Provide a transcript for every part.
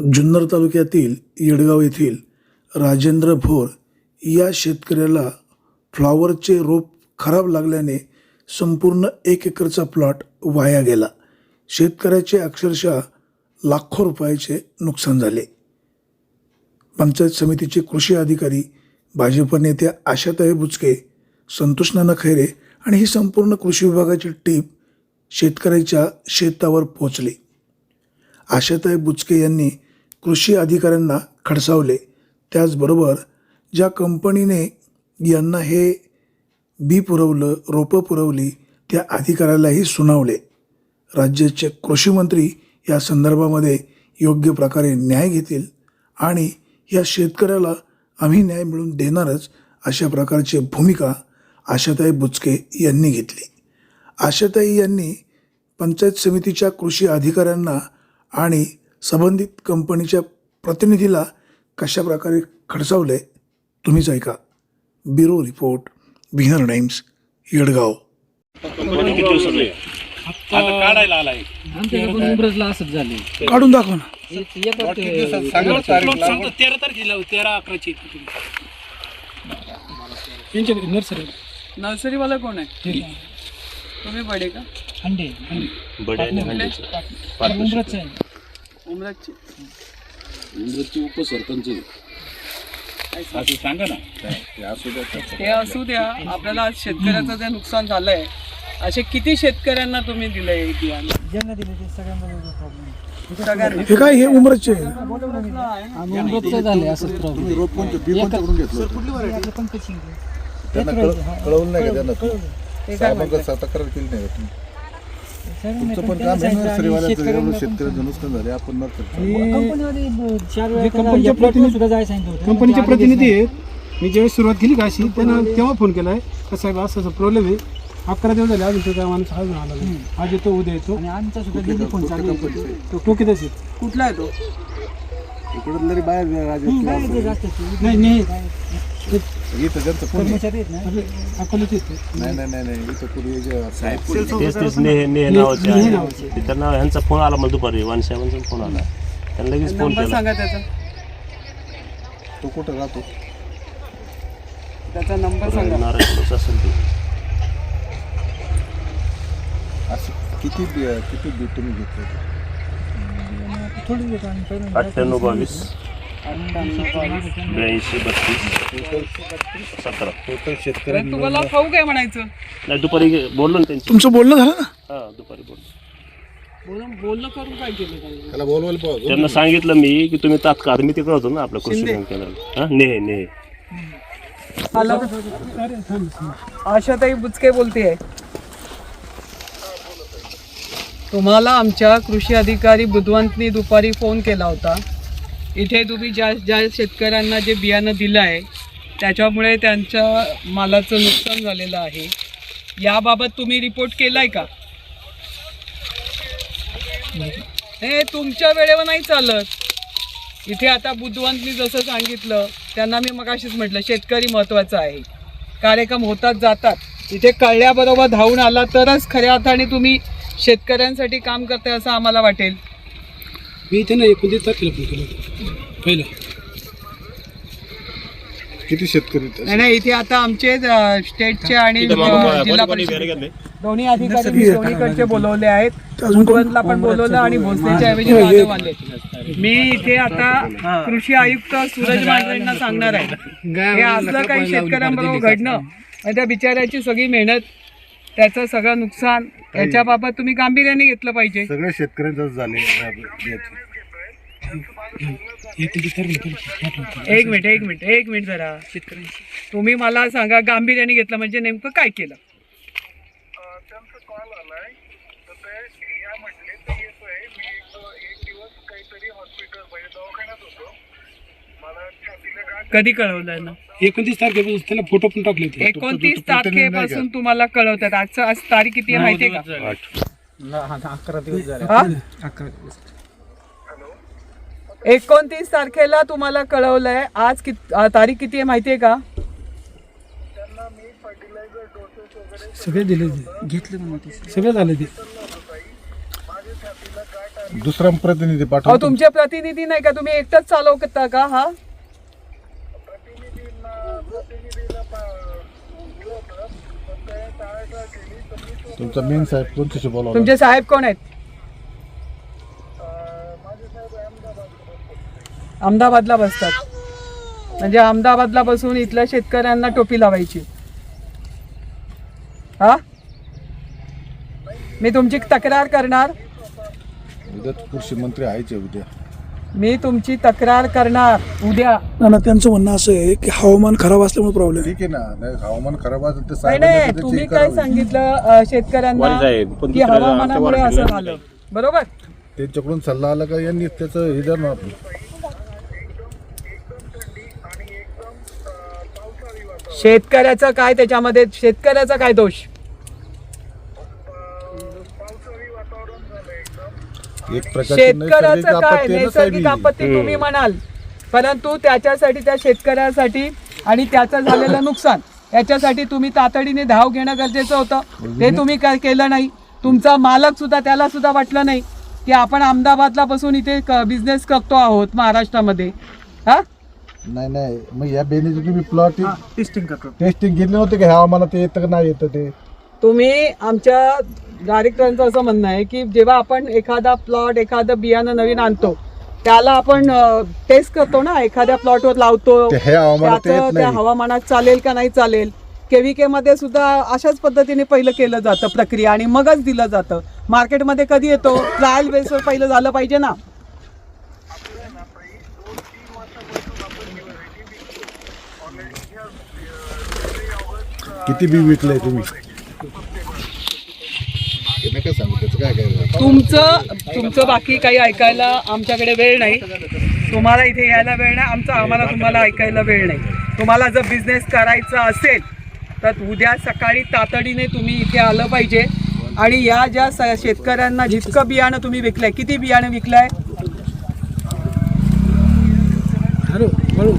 जुन्नर तालुक्यातील येडगाव येथील राजेंद्र भोर या शेतकऱ्याला फ्लॉवरचे रोप खराब लागल्याने संपूर्ण एक एकरचा प्लॉट वाया गेला. शेतकऱ्याचे अक्षरशः लाखो रुपयाचे नुकसान झाले. पंचायत समितीचे कृषी अधिकारी भाजप नेत्या आशाताई बुचके संतोष नाना खैरे आणि ही संपूर्ण कृषी विभागाची टीम शेतकऱ्याच्या शेतावर पोचली आशाताई बुचके यांनी कृषी अधिकाऱ्यांना खडसावले. त्याचबरोबर ज्या कंपनीने यांना हे बी पुरवलं रोपं पुरवली त्या अधिकाऱ्यालाही सुनावले. राज्याचे कृषीमंत्री या संदर्भामध्ये योग्य प्रकारे न्याय घेतील आणि या शेतकऱ्याला आम्ही न्याय मिळवून देणारच अशा प्रकारची भूमिका आशाताई बुचके यांनी घेतली. आशाताई यांनी पंचायत समितीच्या कृषी अधिकाऱ्यांना आणि संबंधित कंपनीच्या प्रतिनिधीला कशा प्रकारे खडसावले तुम्हीच ऐका. Bureau report winner times Yedgaon. काढायला आलाय. उमरजला असंच झाले. काढून दाखवा ना. सांगतो तेरा तारखेला तेरा अकराची त्यांच्याकडे नर्सरी नर्सरी वाला कोण आहे? तुम्ही बडे का? अंडे उमरजचं आहे. उमराजचे. उपसरपंच असं सांगा ना. ते असू द्या आपल्याला आज शेतकऱ्याचं जे नुकसान झालंय असे किती शेतकऱ्यांना तुम्ही दिलंय बियाणं ज्यांना दिले ते सगळ्यांना हे काय हे उमरचे झाले त्यांना कळवलं नाही का त्यांना? तक्रार केली नाही का तुम्ही? तुमचं पण काम आहे शेतकऱ्याचं नुकसान झाले आपण कंपनीचे प्रतिनिधी- सुद्धा जायला सांगितलं होतं कंपनीचे पण ते आलेच प्रतिनिधी नाही. आहेत. मी ज्यावेळेस सुरुवात केली का अशी त्यांना तेव्हा फोन केला आहे का साहेब असं असं प्रॉब्लेम आहे. अकरा दिवस झाले अजून तो काय माणूस अजून आला नाही. आज येतो उद्या येतो. आणि आमचा सुद्धा डेली फोन चालू आहे. तो टोकीतच आहे. कुठला आहे तो? इकडून तरी बाहेर नाही इथं त्यांचं फोन आहे. कर्मचारी आहेत ना? अकोल्यात येतो नाही नाही नाही नाही इथं पूर्वी जे साहेब तेच तेच नेह नेह नावाचे आहे ते त्यांना ह्यांचा फोन आला मला दुपारी वानसाहेबांचा फोन आला. त्यांना लगेच फोन नंबर केला. सांगा त्याचा. तो कुठं राहतो? त्याचा नंबर सांगा. नारायणपूरच असेल ते. असं किती बी- किती बी तुम्ही घेतले? थोडी देतो अठ्ठ्याण्णव बावीस. ब्याऐंशी बत्तीस सतरा. टोटल अरे शेतकऱ्यांनी तुम्हाला खाऊ काय म्हणायचं? नाही दुपारी बोललो ना त्यांची. तुमचं बोलणं झालं ना? हा दुपारी बोललो. बोलून बोलणं करून काय केलं त्यांनी? त्याला बोलवायला पाहिजे त्यांना सांगितलं मी की तुम्ही तात्काळ मी तिकडे होतो ना आपल्या कृषी बँकेला हा नेह नेह. हॅलो आशाताई बुचके बोलतेय. तुम्हाला आमच्या कृषी अधिकारी बुधवंतनी दुपारी फोन केला होता. इथे तुम्ही ज्या ज्या शेतकऱ्यांना जे बियाणं दिलं आहे त्याच्यामुळे त्यांच्या मालाचं नुकसान झालेलं आहे. याबाबत तुम्ही रिपोर्ट केला आहे का? हे तुमच्या वेळेवर नाही चालत. इथे आता बुद्धवंतनी जसं सांगितलं त्यांना मी मगाशीच म्हटलं शेतकरी महत्त्वाचा आहे. कार्यक्रम होतात जातात. इथे कळल्याबरोबर धावून आला तरच खऱ्या अर्थाने तुम्ही शेतकऱ्यांसाठी काम करताय असं आम्हाला वाटेल. मी त्यांना एकोणतीस तारखेला फोन केला होता पहिला. किती शेतकरी आहेत? नाही नाही इथे आता आमचे अ, स्टेटचे आणि जिल्हा परिषद. दोन्ही अधिकारी दोन्हीकडचे बोलवले आहेत. बुधवंतला पण बोलवलं आणि भोसलेच्या ऐवजी जाधव आले मी इथे आता कृषी आयुक्त सूरज मांढरेंना सांगणार आहे. हे असलं काही शेतकऱ्यांबरोबर घडणं आणि त्या बिचाऱ्याची सगळी मेहनत त्याचं सगळं नुकसान याच्याबाबत तुम्ही गांभीर्याने घेतलं पाहिजे. सगळ्या शेतकऱ्यांचं झाले. एक मिनिट एक मिनिट एक मिनिट जरा. तुम्ही मला सांगा गांभीर्याने घेतलं म्हणजे नेमकं काय केलं? कधी कळवलं ना एकोणतीस तारखेपासून त्यांना फोटो पण टाकले होते एकोणतीस तारखेपासून तुम्हाला कळवतात आजचं आज तारीख किती आहे माहितीये का अकरा दिवस झाले हा? अकरा दिवस एकोणतीस तारखेला तुम्हाला कळवलंय आज कित तारीख किती आहे माहितीये का सगळे दिले घेतलं ते सगळे झाले ते दुसरा प्रतिनिधी अहो पाठवतो तुमचे प्रतिनिधी नाही का तुम्ही एकटाच चालवता का हा तुमचा मेन साहेब कोणत्याशी बोलावला? तुमचे साहेब कोण आहेत? अहमदाबादला बसतात. म्हणजे अहमदाबादला बसून इथल्या शेतकऱ्यांना टोपी लावायची. हा? मी तुमची तक्रार करणार. उद्या कृषी मंत्री आहेचे उद्या. मी तुमची तक्रार करणार. उद्या. ना ना त्यांचं म्हणणं असं आहे की हवामान खराब असल्यामुळे प्रॉब्लेम ठीक आहे ना. नाही हवामान खराब असेल तर नाही साहेबांनी नाही तर ते तुम्ही check काय करावं. सांगितलं अं, शेतकऱ्यांना की हवामानामुळे असं झालं. बरोबर? त्यांच्याकडून सल्ला आला का? यांनी त्याचं हे आपण शेतकऱ्याचं काय त्याच्यामध्ये? शेतकऱ्याचा काय दोष? एक प्रकारची शेतकऱ्याचं काय? आपत्ती आहे ना नैसर्गिक ही. आपत्ती तुम्ही म्हणाल. परंतु त्याच्यासाठी त्या शेतकऱ्यासाठी आणि त्याचं झालेलं नुकसान याच्यासाठी तुम्ही तातडीने धाव घेणं गरजेचं होतं. ते तुम्ही काय केलं नाही? तुमचा मालक सुद्धा त्याला सुद्धा वाटलं नाही की आपण अहमदाबादला बसून इथे बिझनेस करतो आहोत महाराष्ट्रामध्ये. हा? नाही नाही. मग या बेनीचे तुम्ही प्लॉट टेस्टिंग करतो. टेस्टिंग घेतले नव्हते का? ह्या हवामानात येतं का नाही येतं ते. तुम्ही आमच्या डायरेक्टरांचं असं म्हणणं आहे की जेव्हा आपण एखादा प्लॉट एखादं बियाणं नवीन आणतो त्याला आपण टेस्ट करतो ना एखाद्या प्लॉटवर लावतो त्याचं त्या हवामानात चालेल का नाही चालेल. केव्हीके मध्ये सुद्धा अशाच पद्धतीने पहिलं केलं जातं प्रक्रिया आणि मगच दिलं जातं. मार्केटमध्ये कधी येतो? ट्रायल बेसवर पहिलं झालं पाहिजे ना. किती बी विकलंय तुम्ही? ते नका सांगू त्याचं काय काय तुमचं तुमचं बाकी काही ऐकायला आमच्याकडे वेळ नाही. तुम्हाला इथे यायला वेळ नाही आमचं आम्हाला तुम्हाला ऐकायला वेळ नाही. तुम्हाला जर बिझनेस करायचा असेल तर उद्या सकाळी तातडीने तुम्ही इथे आलं पाहिजे. आणि या ज्या स- शेतकऱ्यांना जितकं बियाणं तुम्ही विकलंय किती बियाणं विकलंय? Hello hello.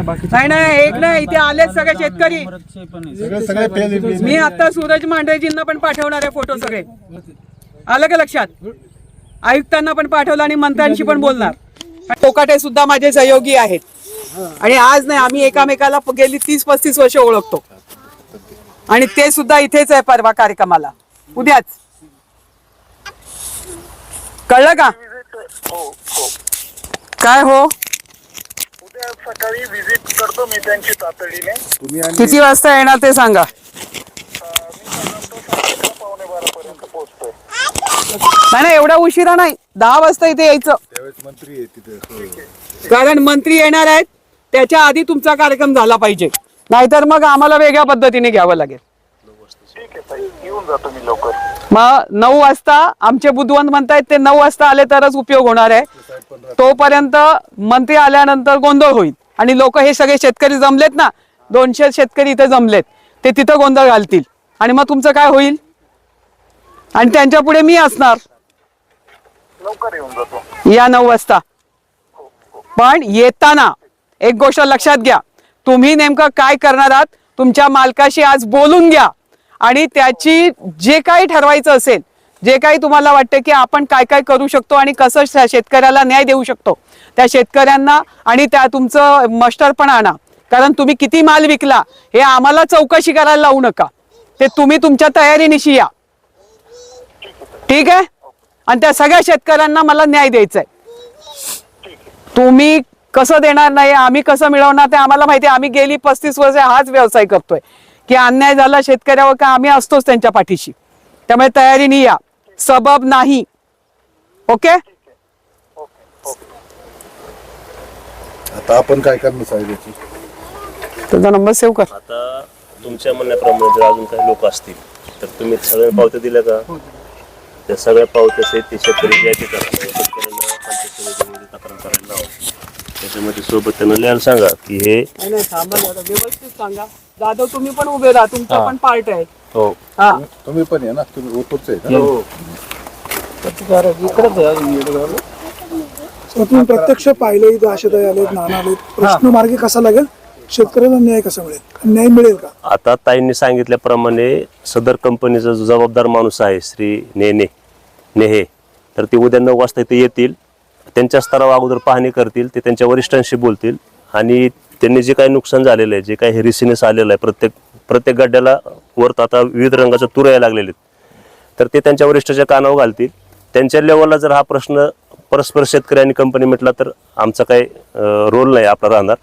नाही एक नाही बाकी नाही नाही एक नाही इथे आलेच सगळे शेतकरी. सगळे सगळे फेल मी आता सूरज मांढरेजींना पण पाठवणार आहे फोटो सगळे. आलं का लक्षात? आयुक्तांना पण पाठवलं आणि मंत्र्यांशी पण बोलणार. कोकाटे सुद्धा माझे सहयोगी आहेत. आणि आज नाही आम्ही एकामेकाला प- गेली तीस पस्तीस वर्ष ओळखतो. आणि ते सुद्धा इथेच आहे परवा कार्यक्रमाला. उद्याच. कळलं का? काय हो? उद्या सकाळी व्हिजिट करतो मी त्यांची तातडीने. तुम्ही आणि किती वाजता येणार ते सांगा. पावणे बारापर्यंत पोहोचतोय नाही नाही एवढा उशिरा नाही. दहा वाजता इथे यायचं. त्यावेळेस मंत्री आहे तिथे हो. कारण मंत्री येणार आहेत त्याच्या आधी तुमचा कार्यक्रम झाला पाहिजे. नाहीतर मग आम्हाला वेगळ्या पद्धतीने घ्यावं लागेल. मग नऊ वाजता आमचे बुद्धवंत म्हणतायत ते नऊ वाजता आले तरच उपयोग होणार आहे. तोपर्यंत मंत्री आल्यानंतर गोंधळ होईल. आणि लोक हे सगळे शेतकरी जमलेत ना दोनशे शेतकरी इथे जमलेत. ते तिथं गोंधळ घालतील. आणि मग तुमचं काय होईल? आणि त्यांच्या पुढे मी असणार. लवकर येऊन जातो. या नऊ वाजता. पण येताना एक गोष्ट लक्षात घ्या. तुम्ही नेमकं काय करणार आहात? तुमच्या मालकाशी आज बोलून घ्या. आणि त्याची जे काही ठरवायचं असेल जे काही तुम्हाला वाटतं की आपण काय काय करू शकतो आणि कसं शेतकऱ्याला न्याय देऊ शकतो त्या शेतकऱ्यांना आणि त्या तुमचं मस्टर पण आणा. कारण तुम्ही किती माल विकला हे आम्हाला चौकशी करायला लावू नका. ते तुम्ही तुमच्या तयारीनिशी या. ठीक आहे? आणि त्या सगळ्या शेतकऱ्यांना मला न्याय द्यायचा आहे तुम्ही कसं देणार नाही आम्ही कसं मिळवणार ते आम्हाला माहिती आहे. आम्ही गेली पस्तीस वर्ष हाच व्यवसाय करतोय. की अन्याय झाला शेतकऱ्यावर का आम्ही असतोच त्यांच्या पाठीशी. त्यामुळे तयारीने या सबब नाही. ओके? आता आपण काय करणार साहेब याची? तुझा नंबर सेव्ह कर. आता तुमच्या म्हणण्याप्रमाणे जर अजून काही लोक असतील तर तुम्ही सगळ्या पावत्या दिल्या का? त्या सगळ्या पावत्या सहित ते शेतकरी ज्या ते करा. शेतकऱ्यांना पंचायत समितीमध्ये तक्रार करायला लावा. त्याच्यामध्ये सोबत त्यांना लिहायला सांगा की हे नाही, नाही, थांबा जरा. व्यवस्थित सांगा. जाधव तुम्ही पण उभे राहा तुमचा पण पार्ट आहे. हो. हा. तुम्ही पण आहे ना तुम्ही ओतूरचे आहे ना. तर तुम्ही प्रत्यक्ष पाहिले इथं आशेताई आलेत नाना आलेत. प्रश्न मार्गी कसा लागेल? शेतकऱ्याला न्याय कसा मिळेल? न्याय मिळेल का? आता ताईंनी सांगितल्याप्रमाणे सदर कंपनीचा जो जबाबदार माणूस आहे श्री नेने नेहे तर ते उद्या नऊ वाजता इथे येतील. त्यांच्या स्तरावर अगोदर पाहणी करतील ते त्यांच्या वरिष्ठांशी बोलतील आणि त्यांनी जे काही नुकसान झालेलं आहे जे काही हेरिसिनेस आलेलं आहे प्रत्येक प्रत्येक गड्ड्याला वरत आता विविध रंगाच्या तुरा यायला लागलेले आहेत. तर ते त्यांच्या वरिष्ठाच्या कानावर घालतील. त्यांच्या लेवलला जर हा प्रश्न परस्पर शेतकरी आणि कंपनी म्हटला तर आमचा काही रोल नाही आपला राहणार.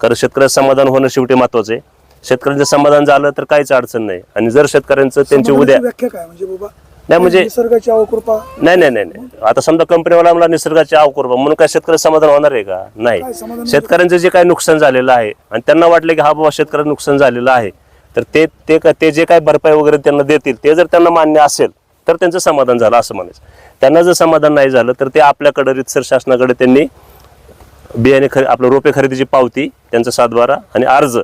कारण शेतकऱ्याचं समाधान होणं शेवटी महत्वाचं आहे. शेतकऱ्यांचं समाधान झालं तर काहीच अडचण नाही. आणि जर शेतकऱ्यांचं त्यांची उद्या काय म्हणजे नाही म्हणजे निसर्गाची अवकृपा नाही नाही नाही नाही. आता समजा कंपनीवाला मला निसर्गाची अवकर म्हणून काय शेतकरी समाधान होणार आहे का? काय नाही शेतकऱ्यांचं जे काही नुकसान झालेलं आहे आणि त्यांना वाटलं की हा बाबा शेतकऱ्यांचं नुकसान झालेलं आहे तर ते ते का- ते जे काही भरपाई वगैरे त्यांना देतील ते जर त्यांना मान्य असेल तर त्यांचं समाधान झालं असं म्हणायचं. त्यांना जर समाधान नाही झालं तर ते आपल्याकडे रितसर शासनाकडे त्यांनी बियाणे खरे आपलं रोपे खरेदीची पावती त्यांचा सातबारा आणि अर्ज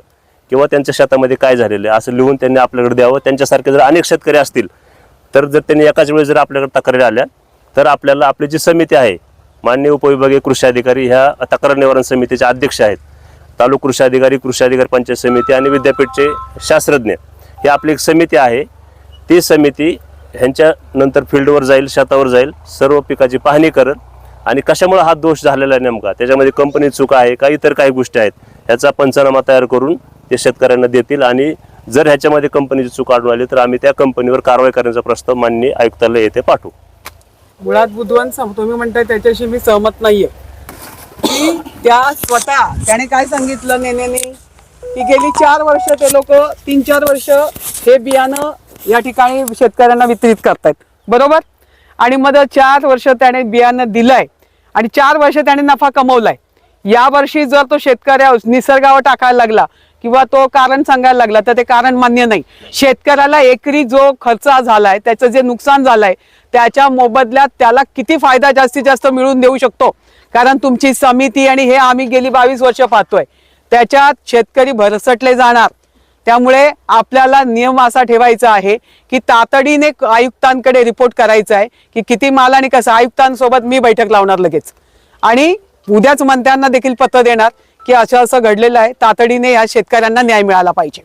किंवा त्यांच्या शेतामध्ये काय झालेलं आहे असं लिहून त्यांनी आपल्याकडे द्यावं. त्यांच्यासारखे जर अनेक शेतकरी असतील तर जर त्यांनी एकाच वेळेस जर आपल्याकडे तक्रारी आल्या तर आपल्याला आपली जी समिती आहे मान्य उपविभागीय कृषी अधिकारी ह्या तक्रार निवारण समितीचे अध्यक्ष आहेत. तालुक कृषी अधिकारी कृषी अधिकारी पंचायत समिती आणि विद्यापीठचे शास्त्रज्ञ ही आपली एक समिती आहे. ती समिती ह्यांच्या नंतर फील्डवर जाईल शेतावर जाईल सर्व पिकाची पाहणी करेल आणि कशामुळे हा दोष झालेला आहे नेमका त्याच्यामध्ये कंपनी चूक आहे का इतर काही गोष्टी आहेत ह्याचा पंचनामा तयार करून ते शेतकऱ्यांना देतील आणि जर ह्याच्यामध्ये कंपनीची चूक आढळून आली तर आम्ही त्या कंपनीवर कारवाई करण्याचा प्रस्ताव माननीय आयुक्तालय येथे पाठवू. मुळात बुधवान तुम्ही म्हणताय त्याच्याशी मी सहमत नाहीये. की त्या स्वतः त्याने काय सांगितलं नेनेने की गेली चार वर्ष ते लोक तीन चार वर्ष हे बियाणं या ठिकाणी शेतकऱ्यांना वितरित करतायत. बरोबर? आणि मग चार वर्ष त्याने बियाणं दिलंय आणि चार वर्ष त्याने नफा कमवलाय. या वर्षी जर तो शेतकऱ्या निसर्गावर टाकायला लागला किंवा तो कारण सांगायला लागला तर ते कारण मान्य नाही. शेतकऱ्याला एकरी जो खर्च झालाय त्याचं जे नुकसान झालंय त्याच्या मोबदल्यात त्याला किती फायदा जास्तीत जास्त मिळवून देऊ शकतो? कारण तुमची समिती आणि हे आम्ही गेली बावीस वर्ष पाहतोय. त्याच्यात शेतकरी भरसटले जाणार. त्यामुळे आपल्याला नियम असा ठेवायचा आहे की तातडीने आयुक्तांकडे रिपोर्ट करायचा आहे की किती माल आणि कसं. आयुक्तांसोबत मी बैठक लावणार लगेच. आणि उद्याच मंत्र्यांना देखील पत्र देणार की असं असं घडलेलं आहे तातडीने या शेतकऱ्यांना न्याय मिळाला पाहिजे.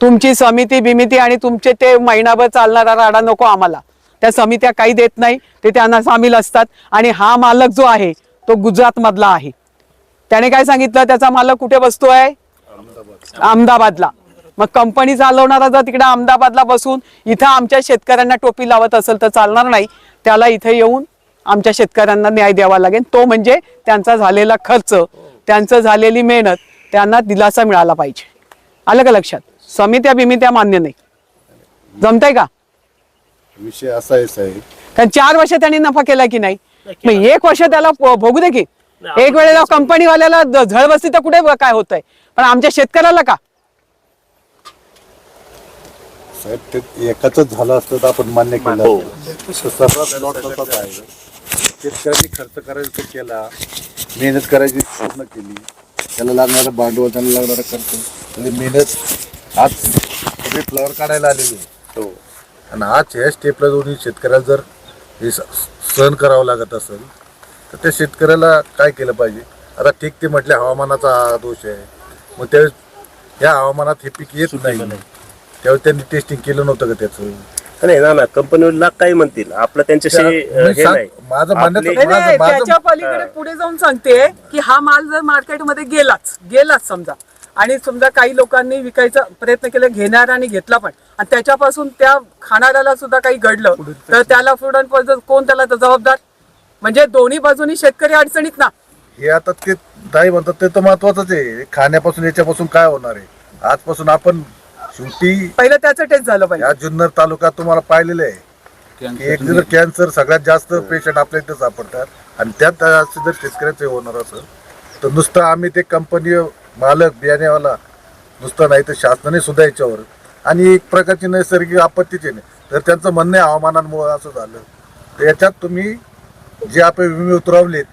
तुमची समिती बिमिती आणि तुमचे ते महिनाभर चालणारा राडा नको आम्हाला. त्या समित्या काही देत नाही ते त्यांना सामील असतात आणि हा मालक जो आहे तो गुजरातमधला आहे. त्याने काय सांगितलं? त्याचा मालक कुठे बसतो आहे? अहमदाबादला. मग कंपनी चालवणारा जर तिकडे अहमदाबादला बसून इथं आमच्या शेतकऱ्यांना टोपी लावत असेल तर चालणार नाही. त्याला इथे येऊन आमच्या शेतकऱ्यांना न्याय द्यावा लागेल. तो म्हणजे त्यांचा झालेला खर्च. त्यांचं झालेली मेहनत त्यांना दिलासा मिळाला पाहिजे. आलं का लक्षात? समित्या बिमित्या मान्य नाही. जमतंय का? विषय असा आहे साहेब. कारण चार वर्ष त्यांनी नफा केला की नाही? मग एक वर्ष त्याला भोगू दे की. एक वेळेला कंपनीवाल्याला झळ बसली तर कुठे काय होतंय? पण आमच्या शेतकऱ्याला का? साहेब ते एकाच झालं असतं तर आपण मान्य केलं हो. तसाच आहे. शेतकऱ्यांनी खर्च करायचा केला मेहनत करायची पूर्ण केली. त्याला लागणारं भांडवल त्याला लागणारा खर्च. म्हणजे मेहनत आज सगळे फ्लॉवर काढायला आलेले. हो. आणि आज ह्या स्टेपला दोन्ही शेतकऱ्याला जर हे सहन करावं लागत असेल तर त्या शेतकऱ्याला काय केलं पाहिजे? आता ठीक ते म्हटले हवामानाचा दोष आहे. मग त्यावेळेस या हवामानात हे पीक येत नाही. त्यावेळेस त्यांनी टेस्टिंग केलं नव्हतं का त्याचं? नाही ना ना कंपनीला काही म्हणतील. आपलं त्यांच्याशी अं, मी हे सांग- नाही माझं म्हणणं आपली- तर- नाही, नाही, माझं- त्याच्या पलीकडे पुढे जाऊन सांगते की हा माल जर मार्केटमध्ये गेलाच गेलाच समजा. आणि समजा काही लोकांनी विकायचा प्रयत्न केला घेणार आणि घेतला पण. आणि त्याच्यापासून त्या खाणाऱ्याला सुद्धा काही घडलं तर त्याला फूड अँड पॉइझन कोण त्याला जबाबदार? म्हणजे दोन्ही बाजूनी शेतकरी अडचणीत ना. हे आता ते ताई म्हणतात ते तर महत्वाचंच आहे. खाण्यापासून याच्यापासून काय होणार आहे? आजपासून आपण शेवटी पहिलं त्याचं टेस्ट झालं पाहिजे. या जुन्नर तालुक्यात तुम्हाला पाहिलेलं आहे की एक जर कॅन्सर सगळ्यात जास्त पेशंट आपल्या इथे सापडतात आणि त्यात असं जर शेतकऱ्याचं हे होणार असेल तर नुसतं आम्ही ते कंपनी मालक बियाणेवाला नुसतं नाही तर शासनाने सुद्धा याच्यावर आणि एक प्रकारची नैसर्गिक आपत्तीच आहे नाही. तर त्यांचं म्हणणं आहे हवामानामुळं असं झालं. तर याच्यात तुम्ही जे आपले विमे उतरवलेत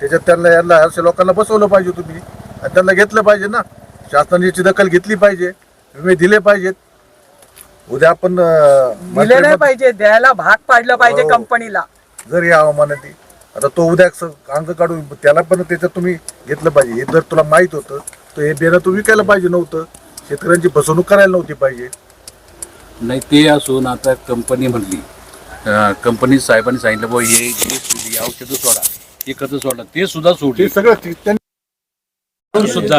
त्याच्यात त्यांना यांना अशा लोकांना बसवलं पाहिजे तुम्ही. आणि त्यांना घेतलं पाहिजे ना. शासनाने याची दखल घेतली पाहिजे. विमे दिले पाहिजेत. उद्या आपण दिले नाही पाहिजे द्यायला भाग पाडलं पाहिजे हो. कंपनीला. जर या हवामानात. आता तो उद्या स- अंग काढून त्याला पण त्याच्यात तुम्ही घेतलं पाहिजे. हे जर तुला माहीत होतं तर हे बियाणं तू विकायला पाहिजे नव्हतं. शेतकऱ्यांची फसवणूक करायला नव्हती पाहिजे. नाही ते असून आता कंपनी म्हणली. कंपनी साहेबांनी सांगितलं बुवा हे औषधं सोडा. हे खतं सोडा ते सुद्धा सोडले. ते सगळं ते- त्यांनी तरी सुद्धा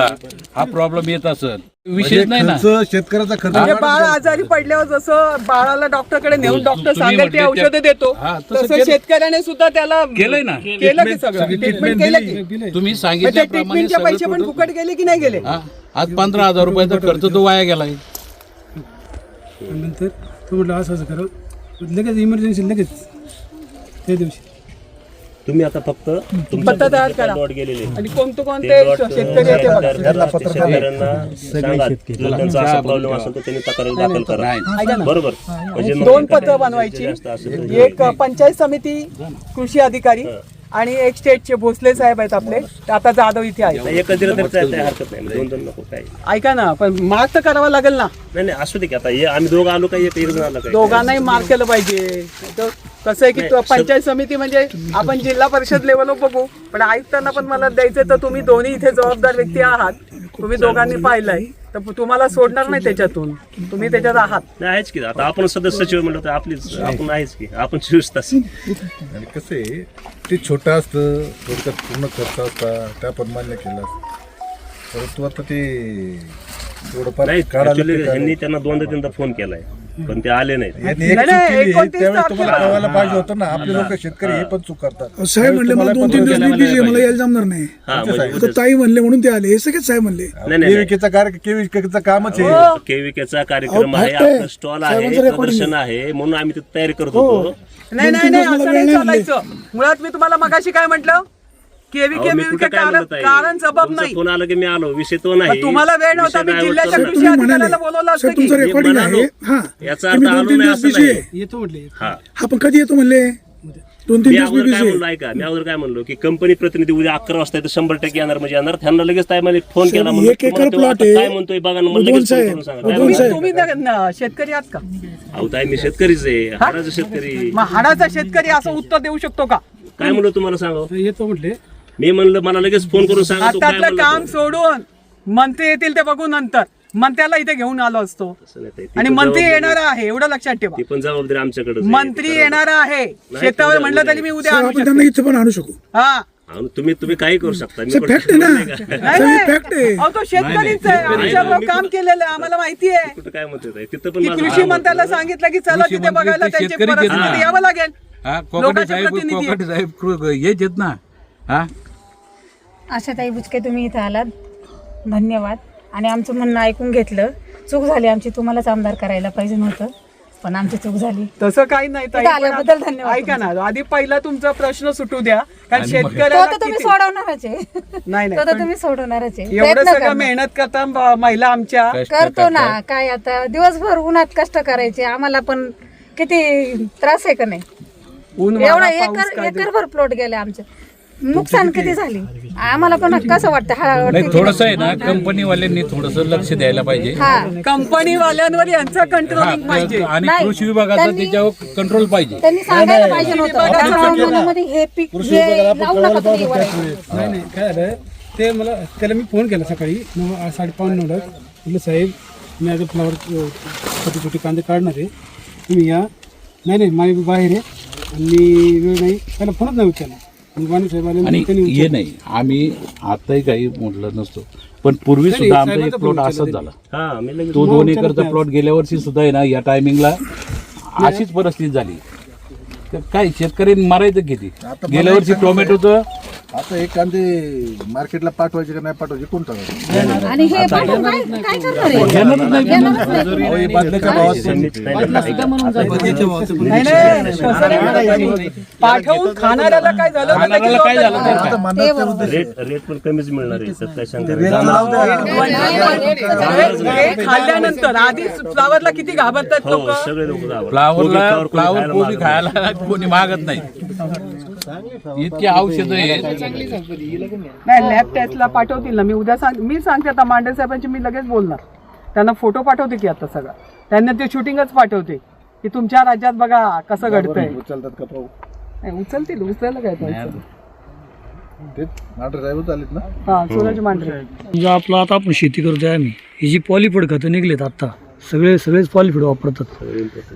हा प्रॉब्लेम येत असेल. विशेष नाही ना. शेतकऱ्याचा खर्च म्हणजे बाळ आजारी पडल्यावर जसं बाळाला डॉक्टरकडे नेऊन डॉक्टर तुम्ही सांगेल ते औषधं देतो हा, तसं तसं केलं. शेतकऱ्याने सुद्धा त्याला केलंय ना. केलं की सगळं. ट्रीटमेंट केलं की. तुम्ही मग त्या सांगितल्याप्रमाणे ट्रीटमेंटचे सगळं पैसे पण फुकट गेले की नाही गेले? हा, आज पंधरा हजार रुपयाचा खर्च तो वाया गेलाय. नंतर तो म्हटलं असं असं करा. लगेच इमर्जन्सी लगेच. त्या दिवशी. तुम्ही आता फक्त पत्ता तयार करा. लॉट गेलेले. आणि कोणते ते कोणते शेतकरी आहेत ते बघा. शेतकऱ्यांना सांगा जर त्यांचा असा प्रॉब्लेम असेल तर त्यांनी तक्रार दाखल करा. नाही. ऐका ना. बरोबर. म्हणजे मग दोन पत्र बनवायची. जास्त असेल तर एक पंचायत समिती कृषी अधिकारी आणि एक स्टेटचे भोसले साहेब आहेत आपले. ते आता जाधव इथे आहेत. नाही, एकच दिलं तरी चालतंय, काही हरकत नाही. दोन दोन नको काय ऐका ना पण मार्क तर करावा लागेल ना. नाही नाही असू दे की आता हे आम्ही दोघं आलो काही एक एक जण आलं काय दोघांनाही मार्क केलं पाहिजे. कसं आहे की तो पंचायत समिती म्हणजे आपण जिल्हा परिषद लेवलवर बघू. पण आयुक्तांना पण मला द्यायचं तर तुम्ही दोन्ही इथे जबाबदार व्यक्ती आहात. तुम्ही दोघांनी पाहिलंय. तर तुम्हाला सोडणार नाही त्याच्यातून. तुम्ही त्याच्यात आहात. नाही आहेच की. आता आपण सदस्य सचिव म्हणलं तर आपलीच आपण आहेच की. आपण चोवीस तास आणि कसं आहे ते छोटं असतं थोडक्यात पूर्ण खर्च असता त्या पण मान्य केला परंतु आता ते थोडंफार नाही त्यांना दोनदा तीनदा फोन केलाय. पण ते आले नाहीत. यांनी एक नाही, चूक तुम्हाला तारखेला- कळवायला पाहिजे होतं ना. आपले लोक शेतकरी हे पण चूक करतात साहेब म्हणले मला दोन तीन दिवस मी busy आहे, मला यायला जमणार नाही. हा म्हणजे आता ताई म्हणले म्हणून ते आले. हे सगळेच साहेब म्हणले. नाही नाही. केविकेचा कार्य केविकेचं कामच आहे. हो. केविकेचा कार्यक्रम आहे. आपलं स्टॉल आहे साहेबांचं recording प्रदर्शन आहे. म्हणून आम्ही तिथे तयारी करत होतो. नाही नाही नाही असं चालायचं. मुळात मी तुम्हाला मगाशी काय म्हटलं? केव्हीके मी कारण तुमचा नाही. फोन आला की मी आलो? विषय तो नाही. तुम्हाला वेळ नव्हता. मी जिल्ह्याच्या. कृषी अधिकाऱ्याला बोलवलं असतं साहेब तुमचं की रेकॉर्डिंग म्हणालो. आहे. हा. याचा अर्थ दोन आलो तीन नाही दिवस असं बिझी नाही. आहे येतो म्हटले हा. पण कधी येतो म्हणले? दोन तीन दिवस काय म्हणलो ऐका मी अगोदर काय म्हणलो की कंपनी प्रतिनिधी उद्या अकरा वाजता येतं शंभर टक्के येणार म्हणजे येणार. त्यांना लगेच काय मला फोन केला म्हणून. काय म्हणतोय बघा ना लगेच फोन करून सांगा. शेतकरी आहात का? अहो ताई मी शेतकरीच आहे. हाडाचा शेतकरी. मग हाडाचा शेतकरी असं उत्तर देऊ शकतो का? काय म्हणलो तुम्हाला सांगा? येतो म्हटले. मी म्हणलं मला लगेच फोन करून सांगा तू काय आतातलं म्हणला काम तो. सोडून मंत्री येतील ते बघू नंतर. मंत्र्याला इथे घेऊन आलो असतो. तसं नाही ताई. ती आणि पण मंत्री जबाबदारी- येणार आहे एवढं लक्षात ठेवा. ती पण जबाबदारी आमच्याकडे मंत्री येणार आहे. शेतावर म्हणलं तरी मी उद्या आणू आपण त्यांना इथं पण आणू शकू. हा. तुम्ही तुम्ही काही करू शकता मी साहेब पण फॅक्ट आहे ना. बोलले का? नाही, साहेब नाही. फॅक्ट आहे. अहो, तो शेतकरीच आहे. आमच्याबरोबर काम केलेलं आहे आम्हाला माहिती आहे. कुठं काय म्हणते ताई? तिथं पण की माझं कृषी मंत्र्याला. सांगितलं की चला तिथे मंत्री बघायला त्यांची परिस्थिती ना. यावं लागेल. हा कोकटे लोकांचे साहेब प्रतिनिधी कोकटे साहेब कृ- हेच आहेत ना. हा? आशाताई बुचके तुम्ही इथं आलात. धन्यवाद. आणि आमचं म्हणणं ऐकून घेतलं. चूक झाली आमची तुम्हालाच आमदार करायला पाहिजे नव्हतं पण आमची चूक झाली. तसं काही नाही ताई, इथं पण आल्याबद्दल धन्यवाद ऐका ना आधी पहिला तुमचा प्रश्न सुटू द्या कारण तो शेतकऱ्याला तर तुम्ही किती- सोडवणारच आहे. नाही तो तर पण तुम्ही सोडवणारच आहे. एवढं प्रयत्न सगळं. मेहनत करता महिला आमच्या. कष्ट करतो ना. काय आता दिवसभर उन्हात कष्ट करायचे आम्हाला पण किती त्रास आहे का नाही? ऊन एवढा पाऊस एकर काय ते- एकरभर प्लॉट गेले आमचे. नुकसान किती? झाली? आम्हाला पण कसं वाटतं? हा नाही थोडस आहे ना कंपनीवाल्यांनी थोडस लक्ष द्यायला पाहिजे. हा. कंपनी वाल्यांवर यांचं कंट्रोलिंग पाहिजे. आणि नाही, कृषी विभागाचा त्यांनी- त्याच्यावर कंट्रोल पाहिजे. त्यांनी सांगायला पाहिजे नव्हतं. त्या हवामानामध्ये हे पीक हे लावू नका तुम्ही वरायला. नाही नाही काय झालं? ते मला त्याला मी फोन केला सकाळी. नऊ साडेपाच नऊला म्हटलं साहेब मी आता फ्लावर छोटे छोटे कांदे काढणार आहे. तुम्ही या. नाही नाही माझी बाहेर आहे. आणि वेळ नाही. त्याला फोनच नाही उचलला. आणि हे नाही आम्ही आताही काही म्हटलं नसतो. पण पूर्वी सुद्धा आमचा एक प्लॉट असाच झाला. हा तो दोन उचलत एकरचा. प्लॉट गेल्या वर्षी सुद्धा आहे ना या टायमिंगला अशीच परिस्थिती झाली. तर काय शेतकरी मारायचं किती? गेल्या वर्षी टोमॅटोचं आता एक कांदे मार्केटला पाठवायचे का नाही पाठवायचे कोण आणि हे पाठवून काय करणार आहे? नाही. हे. पाठवून खाणाऱ्याला झालं? तर त्याची खाणाऱ्याला काय झालं जबाबदारी तर आता म्हणणार ते उद्देश. रेट रेट पण कमीच मिळणार आहे. हे- हे खाल्ल्यानंतर आधी फ्लावरला किती घाबरतात हो लोक? सगळे लोक गावाला. फ्लावरला फ्लावर कोबी. खायला कोणी मागत नाही. इतकी औषधं आहेत. नाही. लॅब टेस्टला पाठवतील ना. मी उद्या सांग मी सांगते आता मांडे साहेबांची मी लगेच बोलणार. त्यांना फोटो पाठवते की आता सगळं. त्यांना ते शूटिंगच पाठवते. की तुमच्या राज्यात बघा कसं घडतंय. उचलतात का पाहू? नाही, उचलतील उचलायला काय त्याचं? तेच. मांढरे साहेबच आलेत ना? हा सूरज मांढरे. म्हणजे आपलं आता आपण शेती करतोय आम्ही. ही जी पॉलिफोड खतं निघलेत आता सगळे सगळेच पॉलिफिड वापरतात.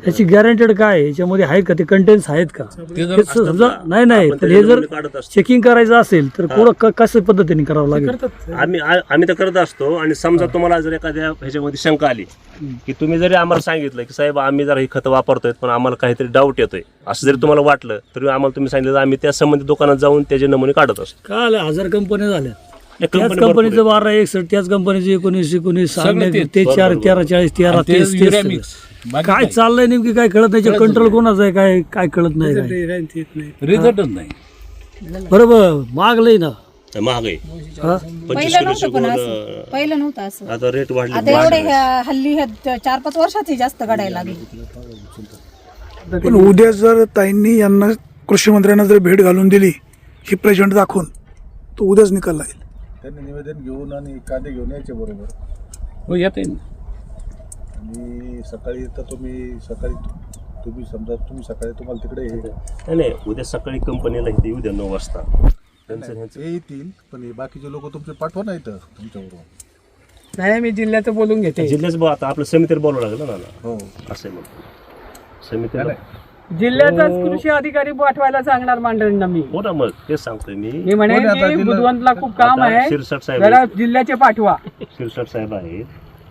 याची गॅरंटेड काय? आहे? याच्यामध्ये आहेत का? ते कंटेन्स आहेत का? ते जर हे स- समजा नाही नाही आपण त्याचे हे जर काढत असतो. चेकिंग करायचं असेल तर कोण क- कसं पद्धतीने करावं लागेल? आम्ही आ- आम्ही तर करत असतो. आणि समजा तुम्हाला जर एखाद्या ह्याच्यामध्ये शंका आली की तुम्ही जरी आम्हाला सांगितलं की साहेब आम्ही जरा ही खतं वापरतोय पण आम्हाला काहीतरी डाऊट येतोय. असं जरी तुम्हाला वाटलं तरी आम्हाला तुम्ही सांगितलं तर आम्ही त्या संबंधित दुकानात जाऊन त्याचे नमुने काढत असतो. काय आलं हजार कंपन्या झाल्या. त्याच कंपनीचं बारा एकसष्ट त्याच कंपनीचं एकोणीस एकोणीस तेच. ते चार तेरा चाळीस तेरा तेच. बाकी काय. चाललंय नेमकी? काय कळत नाही कंट्रोल कोणाचं आहे काय काय कळत नाही रिझल्टच नाही बरोबर मागलंय ना. महाग आहे. पहिलं नव्हतं पण गोल, असं. पहिलं नव्हतं असं. आता रेट वाढले. आता एवढे ह्या हल्ली चार पाच वर्षाची जास्त घडायला लागली. पण उद्या जर ताईंनी यांना कृषी मंत्र्यांना जर भेट घालून दिली ही प्रेझेंट दाखवून तो उद्याच निकाल लागेल. त्यांनी निवेदन घेऊन आणि कांदे घेऊन यायचे बरोबर. हो येते ना. आणि सकाळी तर तुम्ही सकाळी तुम्ही समजा तुम्ही सकाळी तुम्हाला तिकडे हे नाही नाही उद्या सकाळी कंपनीला इथे येऊ द्या नऊ वाजता. त्यांचं ह्यांचं ते येतील पण हे बाकीचे लोक तुमचे पाठवा नाही तर तुमच्याबरोबर. नाही मी जिल्ह्याचं बोलून घेते. जिल्ह्याच बघ आता आपलं समितीला बोलावं लागलं ना ना हो. असं आहे म्हणतो समितीला जिल्ह्याचाच कृषी अधिकारी पाठवायला सांगणार मांडळींना मी. हो ना मग तेच सांगतोय मी. मी म्हणे की जिल्हा- बुधवंतला खूप काम आता आहे. शिरसाट साहेब जरा जिल्ह्याचे पाठवा. शिरसाट साहेब आहेत.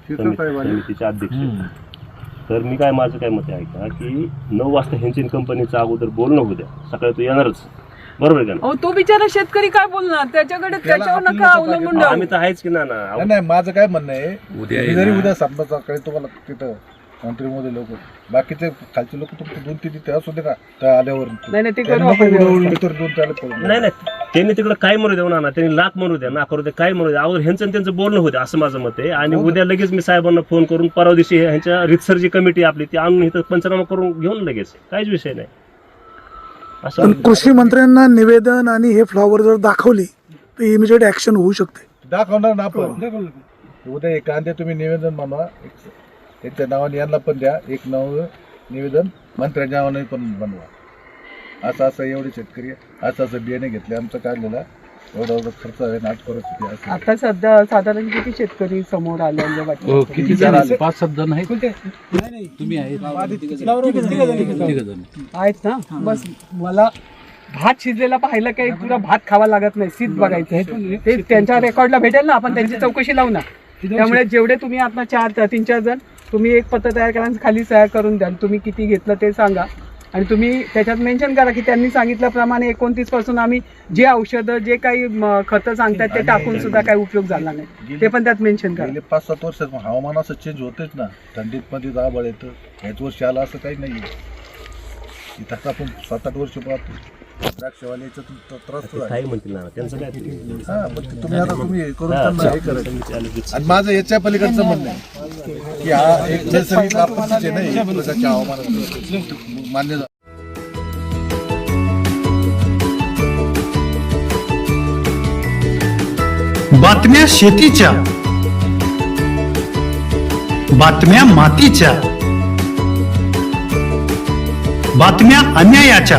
शिरसाट समिती- समितीचे अध्यक्ष तर मी काय माझं काय मत आहे का की नऊ वाजता ह्यांची कंपनीचं अगोदर बोलणं होऊ द्या. सकाळी तू येणारच. बरोबर आहे का ना अहो तो बिचारा शेतकरी काय बोलणार? त्याच्याकडे त्याच्यावर नका अवलंबून राहू. आम्ही तर आहेच की ना ना नाही नाही माझं काय म्हणणं आहे उद्या मी आहे जरी ना. उद्या समजा सकाळी तुम्हाला तिथं मंत्रीमध्ये लोक. बाकीचे खालचे लोक तुमचे दोन तीन तिथे असू दे का त्या आल्यावर नाही नाही ते त्यांनी करू नको आपण उडवून व्यवस्थित. तर दोन त्याला पळून नाही नाही. त्यांनी तिकडे काय म्हणू द्या ना त्यांनी लाख म्हणू द्या ना करू द्या काय म्हणू द्या. अगोदर ह्यांचं आणि त्यांचं बोलणं होतं असं माझं मत आहे. आणि उद्या लगेच मी साहेबांना फोन करून परवा दिवशी ह्यांच्या रितसर जी कमिटी आपली ती आणून इथं पंचनामा करून घेऊन लगेच. काहीच विषय नाही. असं पण कृषी मंत्र्यांना निवेदन आणि हे फ्लॉवर जर दाखवली तर इमिजिएट ऍक्शन होऊ शकते. दाखवणार ना आपण. उद्या एक कांदे तुम्ही निवेदन एक त्यांच्या नावाने यांना पण द्या. एक नाव निवेदन. मंत्र्यांच्या नावाने पण बनवा. असं असं एवढे शेतकरी असं असं बियाणे घेतले. आमचं काढलेला. एवढा एवढा खर्च आहे नाट परिस्थिती असं. आता सध्या साधारण किती शेतकरी समोर आलेले वाटतं? हो किती जण आले. पाच सात जण आहेत? नाही नाही तुम्ही आहेत. ना? बस मला भात शिजलेला पाहिलं काही तुला भात खावा लागत नाही. सीत बघायचं. ते त्यांच्या रेकॉर्डला भेटेल ना? आपण त्यांची चौकशी लावू ना त्यामुळे जेवढे तुम्ही आता चार तीन चार जण तुम्ही एक पत्र तयार करा खाली तयार करून द्या. तुम्ही किती घेतलं ते सांगा. आणि तुम्ही त्याच्यात मेन्शन करा की त्यांनी सांगितल्याप्रमाणे एकोणतीसपासून आम्ही जे औषधं जे काही खतं सांगतात ते टाकून सुद्धा काही उपयोग झाला नाही. ते पण त्यात मेन्शन करा. पाच सात वर्षात हवामान असं चेंज होतेच ना. थंडीत मध्ये दाबळ येतं ह्याच वर्षी आलं असं काही नाही इथं आपण सात आठ वर्ष पाहतो. द्राक्षवाले याच्यातून त- त्रास तर आहे. काय म्हणतील ना त्यांचं काय ते? हा, पण ते तुम्ही आता तुम्ही हे करून हा, त्यांना हे करायचं समिती आली की- आणि माझं याच्या पलीकडचं म्हणणं आहे की हा एक नैसर्गिक आपत्तीचे नाही एक प्रकारच्या हवामानात मान्य झालं बातम्या शेतीच्या बातम्या मातीच्या बातम्या अन्यायाच्या